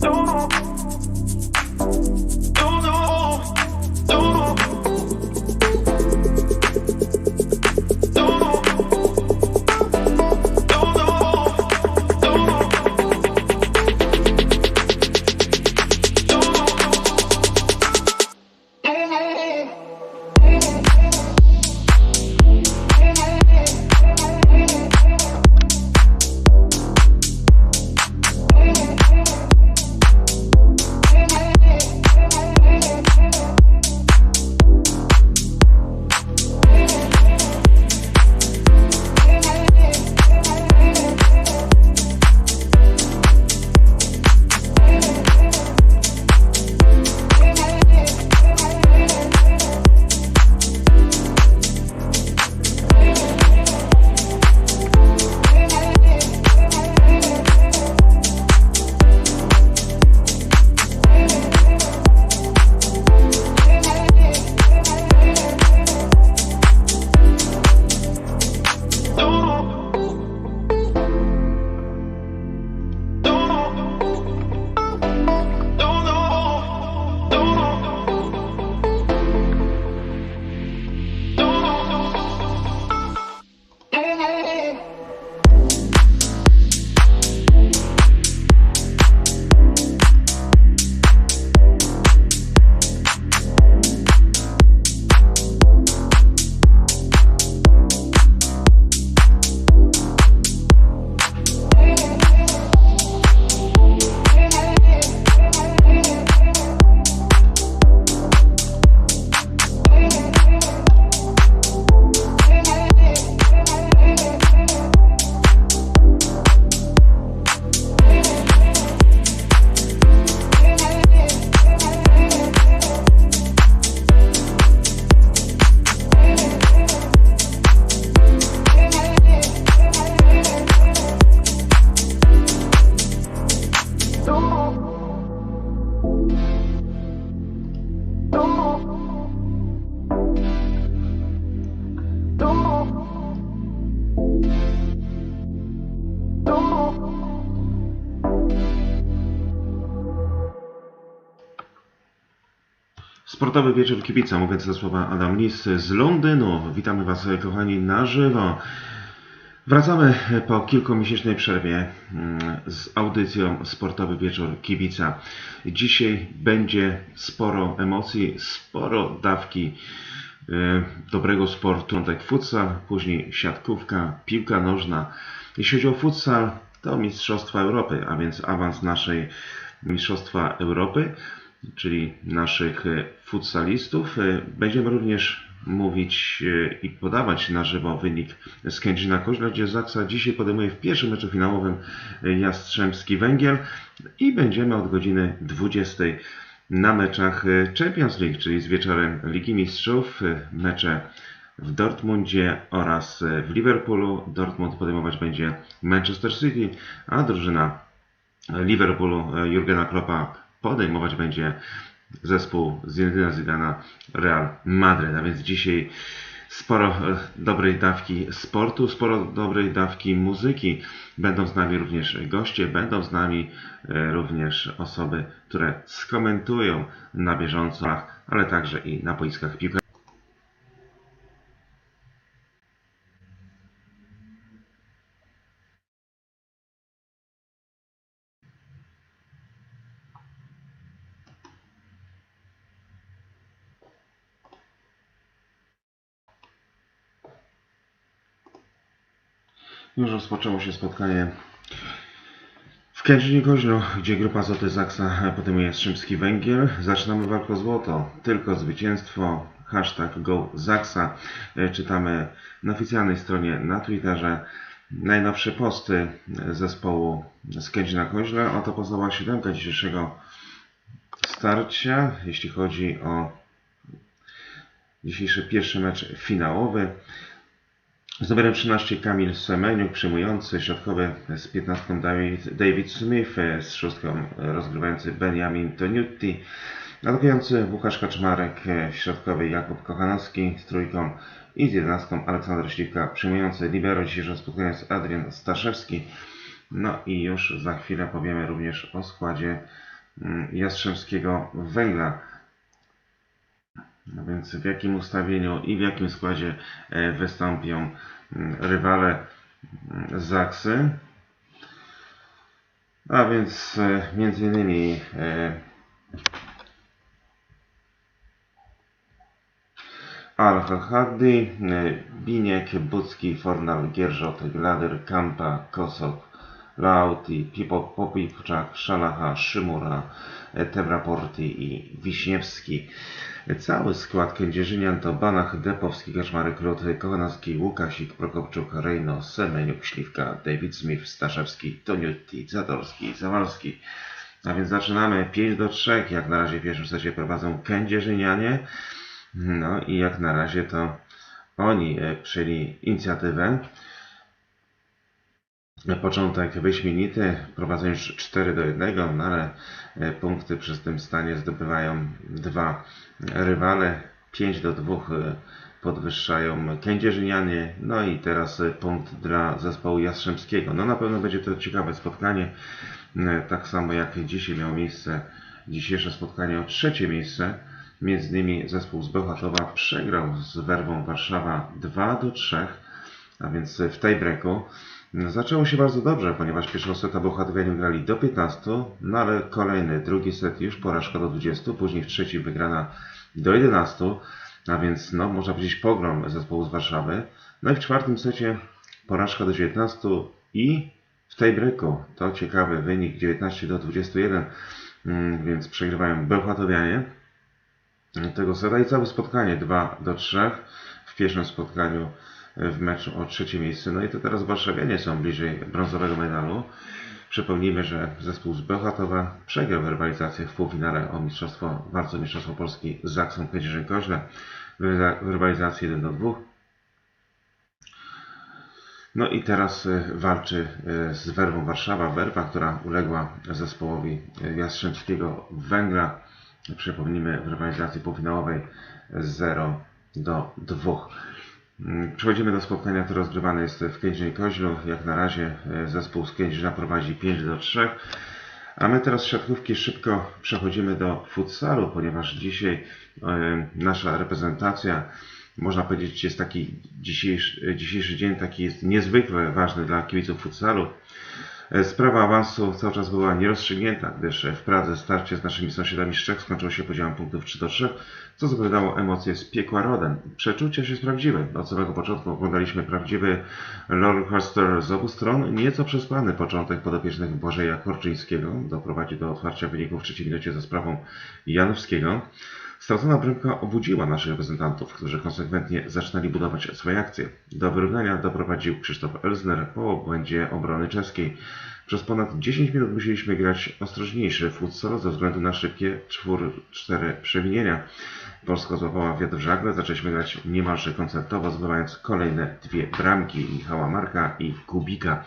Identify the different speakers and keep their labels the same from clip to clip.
Speaker 1: Don't Sportowy wieczór kibica, mówiąc te słowa Adam Lis z Londynu. Witamy Was kochani na żywo. Wracamy po kilkumiesięcznej przerwie mm, z audycją Sportowy Wieczór Kibica. Dzisiaj będzie sporo emocji, sporo dawki y, dobrego sportu. Tak futsal, później siatkówka, piłka nożna. Jeśli chodzi o futsal, to Mistrzostwa Europy, a więc awans naszej Mistrzostwa Europy, czyli naszych e, futsalistów. E, Będziemy również mówić e, i podawać na żywo wynik z Kędzina Koźla, gdzie Zaksa dzisiaj podejmuje w pierwszym meczu finałowym Jastrzębski Węgiel i będziemy od godziny 20 na meczach Champions League, czyli z wieczorem Ligi Mistrzów, mecze w Dortmundzie oraz w Liverpoolu. Dortmund podejmować będzie Manchester City, a drużyna Liverpoolu Jurgena Kloppa podejmować będzie zespół Zinedina Zidana Real Madrid. A więc dzisiaj sporo e, dobrej dawki sportu, sporo dobrej dawki muzyki. Będą z nami również goście, będą z nami e, również osoby, które skomentują na bieżąco, ale także i na boiskach piłki. Już rozpoczęło się spotkanie w Kędzinie Koźlu, gdzie grupa Zoty Zaksa podejmuje Jastrzębski Węgiel. Zaczynamy walkę o złoto. Tylko zwycięstwo. Hashtag GoZaksa. E, Czytamy na oficjalnej stronie na Twitterze najnowsze posty zespołu z Kędzina Koźla. Oto pozostała siódemka dzisiejszego starcia, jeśli chodzi o dzisiejszy pierwszy mecz finałowy. Z numerem 13 Kamil Semeniuk, przyjmujący, środkowy z 15 David, Smith, z szóstką rozgrywający Benjamin Toniutti, Atakujący Łukasz Kaczmarek, w środkowej Jakub Kochanowski z trójką i z jedenastką Aleksander Śliwka. Przyjmujący libero dzisiejszego spotkania jest Adrian Staszewski. No i już za chwilę powiemy również o składzie mm, Jastrzębskiego Węgla. No więc w jakim ustawieniu i w jakim składzie e, wystąpią mm, rywale mm, Zaksy. A więc e, między innymi e, Al-Hahadi, Biniek, Bucki, Fornal, Gierżot, Glader, Kampa, Kosok, Lauti, Pipok, Popipczak, Szalacha, Szymura, Tewraporti i Wiśniewski. Cały skład Kędzierzynian to Banach, Depowski, Kaczmarek, Klut, Kochanowski, Łukasik, Prokopczuk, Rejno, Semeniuk, Śliwka, David Smith, Staszewski, Toniutti, Zatorski, Zawalski. A więc zaczynamy 5 do 3. Jak na razie w pierwszym secie prowadzą Kędzierzynianie. No i jak na razie to oni e, przyjęli inicjatywę. Początek wyśmienity, prowadzą już 4 do 1, no ale e, punkty przez tym stanie zdobywają dwa rywale. 5 do 2 e, podwyższają Kędzierzynianie. No i teraz punkt dla zespołu Jastrzębskiego. No na pewno będzie to ciekawe spotkanie. Tak samo jak dzisiaj miało miejsce dzisiejsze spotkanie o trzecie miejsce. Między innymi zespół z Bełchatowa przegrał z Werwą Warszawa 2 do 3, a więc w tej breaku. Zaczęło się bardzo dobrze, ponieważ pierwszego seta Bełchatowianie grali do 15, no ale kolejny, drugi set już porażka do 20, później w trzecim wygrana do 11, a więc no, można powiedzieć pogrom zespołu z Warszawy. No i w czwartym secie porażka do 19 i w tej breaku to ciekawy wynik 19 do 21, mm, więc przegrywają Bełchatowianie tego seta i całe spotkanie 2 do 3 w pierwszym spotkaniu w meczu o trzecie miejsce. No i to teraz warszawianie są bliżej brązowego medalu. Przypomnijmy, że zespół z Bełchatowa przegrał rywalizację w półfinale o mistrzostwo, walce mistrzostwo Polski z Zaksą Kędzierzyn-Koźle w rywalizacji 1 do 2. No i teraz y, walczy y, z Werwą Warszawa. Werwa, która uległa zespołowi Jastrzębskiego Węgla Przypomnijmy w rywalizacji półfinałowej 0 do 2. Mm, przechodzimy do spotkania, które rozgrywane jest w Kędzierzynie Koźlu. Jak na razie e, zespół z Kędzierzyna prowadzi 5 do 3. A my teraz z siatkówki szybko przechodzimy do futsalu, ponieważ dzisiaj e, nasza reprezentacja, można powiedzieć, jest taki dzisiejszy, dzisiejszy dzień taki jest niezwykle ważny dla kibiców futsalu. E, sprawa awansu cały czas była nierozstrzygnięta, gdyż w Pradze starcie z naszymi sąsiadami z Czech skończyło się podziałem punktów 3 do 3, co zapowiadało emocje z piekła rodem. Przeczucia się sprawdziły. Od samego początku oglądaliśmy prawdziwy rollercoaster z obu stron. Nieco przespany początek podopiecznych Bożeja Korczyńskiego doprowadził do otwarcia wyników w trzeciej minucie za sprawą Janowskiego. Stracona bramka obudziła naszych reprezentantów, którzy konsekwentnie zaczynali budować swoje akcje. Do wyrównania doprowadził Krzysztof Elsner po błędzie obrony czeskiej. Przez ponad 10 minut musieliśmy grać ostrożniejszy futsal ze względu na szybkie 4-4 przewinienia. Polska złapała wiatr w żagle, zaczęliśmy grać niemalże koncertowo, zdobywając kolejne dwie bramki Michała Marka i Kubika.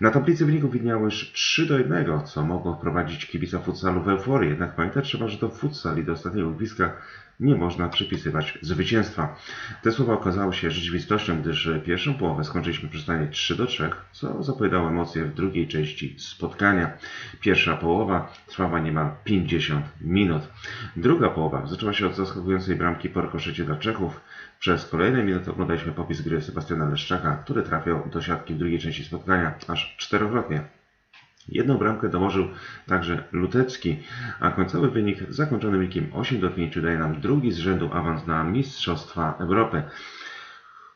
Speaker 1: Na tablicy wyników widniało już 3 do 1, co mogło wprowadzić kibica futsalu w euforię. Jednak pamiętać trzeba, że to futsal i do ostatniego gwizdka nie można przypisywać zwycięstwa. Te słowa okazały się rzeczywistością, gdyż pierwszą połowę skończyliśmy przy stanie 3 do 3, co zapowiadało emocje w drugiej części spotkania. Pierwsza połowa trwała niemal 50 minut. Druga połowa zaczęła się od zaskakującej bramki po dla Czechów. Przez kolejne minuty oglądaliśmy popis gry Sebastiana Leszczaka, który trafiał do siatki w drugiej części spotkania aż czterokrotnie. Jedną bramkę dołożył także Lutecki, a końcowy wynik zakończony wynikiem 8 do 5 daje nam drugi z rzędu awans na Mistrzostwa Europy.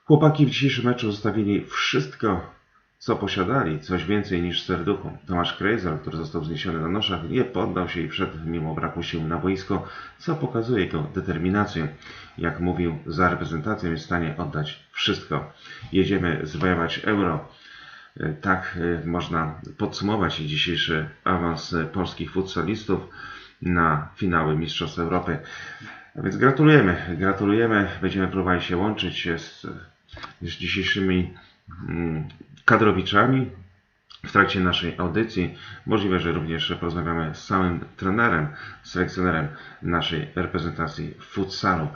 Speaker 1: Chłopaki w dzisiejszym meczu zostawili wszystko, co posiadali, coś więcej niż serduchu. Tomasz Krejzer, który został zniesiony na noszach, nie poddał się i wszedł mimo braku sił na boisko, co pokazuje jego determinację. Jak mówił, za reprezentacją jest w stanie oddać wszystko. Jedziemy zwojować euro. Tak e, można podsumować dzisiejszy awans polskich futsalistów na finały Mistrzostw Europy. A więc gratulujemy, gratulujemy. Będziemy próbowali się łączyć z, z dzisiejszymi mm, kadrowiczami. w trakcie naszej audycji. Możliwe, że również porozmawiamy z samym trenerem, selekcjonerem naszej reprezentacji futsalu.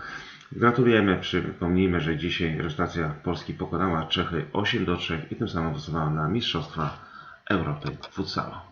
Speaker 1: Gratulujemy, przypomnijmy, że dzisiaj reprezentacja Polski pokonała Czechy 8 do 3 i tym samym awansowała na Mistrzostwa Europy futsalu.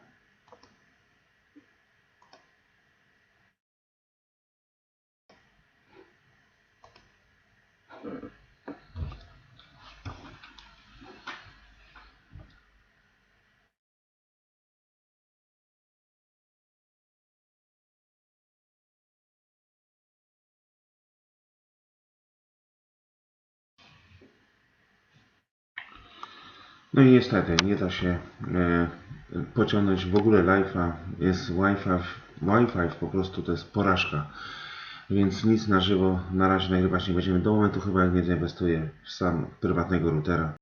Speaker 1: No i niestety nie da się e, pociągnąć w ogóle live'a. Jest Wi-Fi, Wi-Fi po prostu to jest porażka. Więc nic na żywo na razie nagrywać nie będziemy do momentu chyba jak nie zainwestuję w sam prywatnego routera.